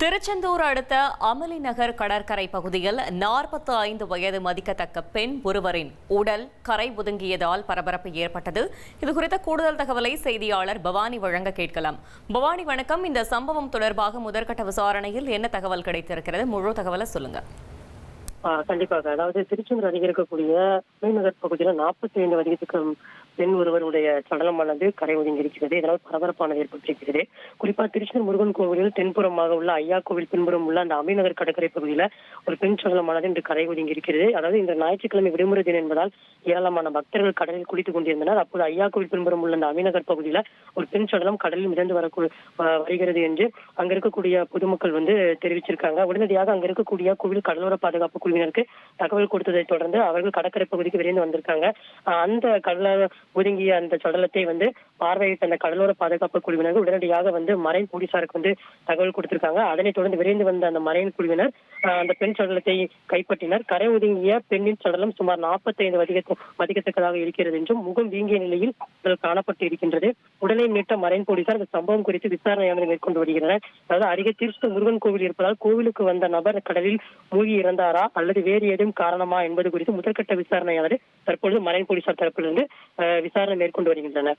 திருச்செந்தூர் அடுத்த அமளி நகர் கடற்கரை பகுதியில் நாற்பத்தி ஐந்து வயது மதிக்கத்தக்க பெண் ஒருவரின் உடல் கரை ஒதுங்கியதால் பரபரப்பு ஏற்பட்டது. இது குறித்த கூடுதல் தகவலை செய்தியாளர் பவானி வழங்க கேட்கலாம். பவானி வணக்கம். இந்த சம்பவம் தொடர்பாக முதற்கட்ட விசாரணையில் என்ன தகவல் கிடைத்திருக்கிறது? முழு தகவலை சொல்லுங்க. கண்டிப்பாக. அதாவது திருச்செந்தூர் அருகே இருக்கக்கூடிய மீனகர் பகுதியில நாற்பத்தி ஐந்து வயதுக்கு பெண் ஒருவருடைய சடலமானது கரை ஒதுங்கி இருக்கிறது இதனால் பரபரப்பானது ஏற்பட்டிருக்கிறது. குறிப்பா திருச்செந்தூர் முருகன் கோவிலில் தென்புறமாக உள்ள ஐயா கோவில் பின்புறம் உள்ள அந்த அமிநகர் கடற்கரை பகுதியில ஒரு பெண் சடலமானது இன்று கரை ஒதுங்கி இருக்கிறது அதாவது இந்த ஞாயிற்றுக்கிழமை விடுமுறை தினம் என்பதால் ஏராளமான பக்தர்கள் கடலில் குளித்துக் கொண்டிருந்தனர். அப்போது ஐயா கோவில் பின்புறம் உள்ள அந்த அமிநகர் பகுதியில ஒரு பெண் சடலம் கடலில் மிதந்து வர வருகிறது என்று அங்க இருக்கக்கூடிய பொதுமக்கள் வந்து தெரிவிச்சிருக்காங்க. உடனடியாக அங்க இருக்கக்கூடிய கோவில் கடலோர பாதுகாப்பு குழுவினருக்கு தகவல் கொடுத்ததை தொடர்ந்து அவர்கள் கடற்கரை பகுதிக்கு விரைந்து வந்திருக்காங்க. அந்த கடலோர ஒதுங்கிய அந்த சடலத்தை வந்து பார்வையிட்ட அந்த கடலோர பாதுகாப்பு குழுவினர் உடனடியாக வந்து மரைன் போலீசாருக்கு வந்து தகவல் கொடுத்திருக்காங்க. அதனைத் தொடர்ந்து விரைந்து வந்த அந்த மரைன் குழுவினர் அந்த பெண் சடலத்தை கைப்பற்றினர். கரை ஒதுங்கிய பெண்ணின் சடலம் சுமார் நாற்பத்தி ஐந்து மதிக்க மதிக்கத்தக்கதாக இருக்கிறது என்றும் முகம் வீங்கிய நிலையில் உடல் காணப்பட்டு இருக்கின்றது. உடலை மீட்ட மரைன் போலீசார் இந்த சம்பவம் குறித்து விசாரணையானது மேற்கொண்டு வருகின்றனர். அதாவது அருகே திருச்சி முருகன் கோவில் இருப்பதால் கோவிலுக்கு வந்த நபர் கடலில் மூழ்கி இறந்தாரா அல்லது வேறு ஏதும் காரணமா என்பது குறித்து முதற்கட்ட விசாரணையானது தற்பொழுது மரைன் போலீசார் தரப்பிலிருந்து ஆஹ் விசாரணை மேற்கொண்டு வருகின்றனர்.